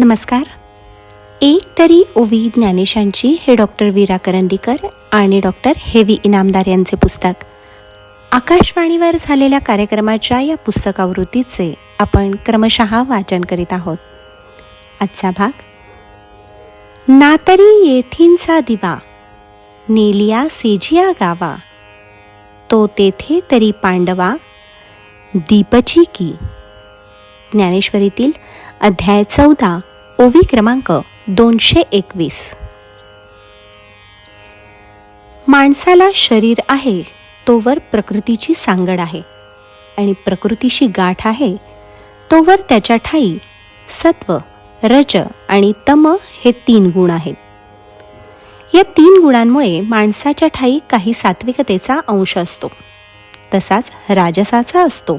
नमस्कार. एक तरी ओवी ज्ञानेशांची हे डॉक्टर वीरा करंदीकर आणि डॉक्टर हेवी इनामदार यांचे पुस्तक. आकाशवाणीवर झालेल्या कार्यक्रमाच्या या पुस्तकावृत्तीचे आपण क्रमशः वाचन करीत आहोत. आजचा भाग नातरी येथींचा दिवा नेलिया सेजिया गावा तो तेथे तरी पांडवा दीपची की ज्ञानेश्वरीतील अध्याय चौदा ओवी क्रमांक दोनशे एकवीस. माणसाला शरीर आहे तोवर प्रकृतीची सांगड आहे. आणि प्रकृतीशी गाठ आहे तोवर त्याच्या ठाई सत्व रज आणि तम हे तीन गुण आहेत. या तीन गुणांमुळे माणसाच्या ठाई काही सात्विकतेचा अंश असतो. तसाच राजसाचा असतो.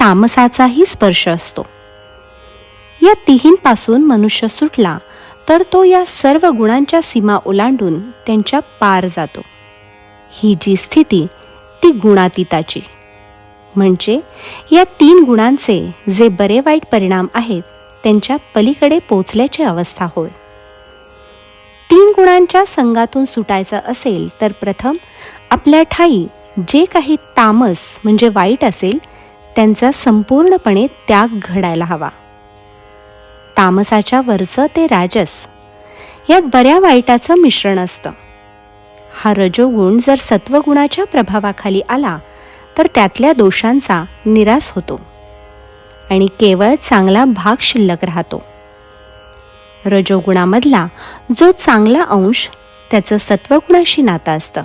तामसाचाही स्पर्श असतो. या तिहींपासून मनुष्य सुटला तर तो या सर्व गुणांच्या सीमा ओलांडून त्यांच्या पार जातो. ही जी स्थिती ती गुणातीताची. म्हणजे या तीन गुणांचे जे बरे वाईट परिणाम आहेत त्यांच्या पलीकडे पोचल्याची अवस्था होय. तीन गुणांच्या संघातून सुटायचं असेल तर प्रथम आपल्या ठाई जे काही तामस म्हणजे वाईट असेल त्यांचा संपूर्णपणे त्याग घडायला हवा. तामसाच्या वरचं ते राजस. यात बऱ्या वाईटाचं मिश्रण असतं. हा रजोगुण जर सत्वगुणाच्या प्रभावाखाली आला तर त्यातल्या दोषांचा निराश होतो. आणि केवळ चांगला भाग शिल्लक राहतो. रजोगुणामधला जो चांगला अंश त्याचं सत्वगुणाशी नातं असतं.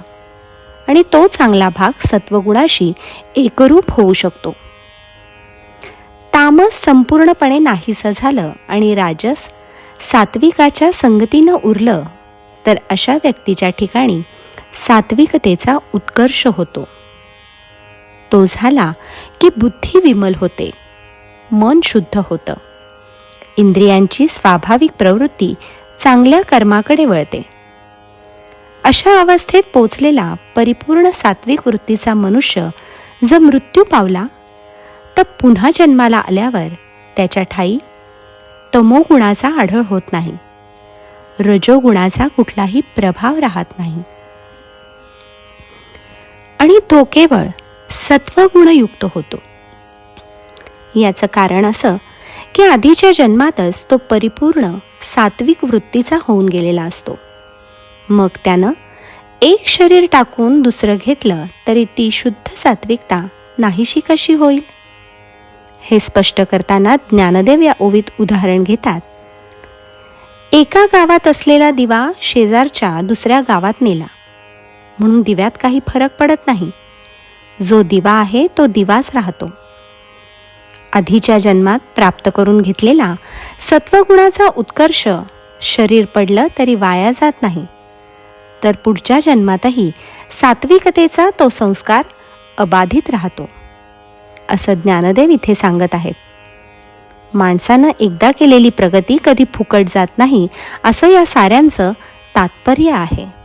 आणि तो चांगला भाग सत्वगुणाशी एकरूप होऊ शकतो. तामस संपूर्णपणे नाहीसं झालं आणि राजस सात्विकाच्या संगतीनं उरलं तर अशा व्यक्तीच्या ठिकाणी सात्विकतेचा उत्कर्ष होतो. तो झाला की बुद्धी विमल होते मन शुद्ध होतं. इंद्रियांची स्वाभाविक प्रवृत्ती चांगल्या कर्माकडे वळते. अशा अवस्थेत पोचलेला परिपूर्ण सात्विक वृत्तीचा मनुष्य जर मृत्यू पावला तर पुन्हा जन्माला आल्यावर त्याच्या ठाई तमोगुणाचा आढळ होत नाही. रजोगुणाचा कुठलाही प्रभाव राहत नाही. आणि तो केवळ सत्वगुणयुक्त होतो. याचं कारण असं की आधीच्या जन्मातच तो परिपूर्ण सात्विक वृत्तीचा होऊन गेलेला असतो. मग त्यानं एक शरीर टाकून दुसरं घेतलं तरी ती शुद्ध सात्विकता नाहीशी कशी होईल? हे स्पष्ट करताना ज्ञानदेव या ओवीत उदाहरण घेतात. एका गावात असलेला दिवा शेजारच्या दुसऱ्या गावात नेला. म्हणून दिव्यात काही फरक पडत नाही. जो दिवा आहे तो दिवाच राहतो. आधीच्या जन्मात प्राप्त करून घेतलेला सत्वगुणाचा उत्कर्ष शरीर पडलं तरी वाया जात नाही. तर पुढच्या जन्मातही सात्विकतेचा तो संस्कार अबाधित राहतो. असं ज्ञानदेव इथे सांगत आहेत. माणसानं एकदा केलेली प्रगती कधी फुकट जात नाही असं या साऱ्यांचं तात्पर्य आहे.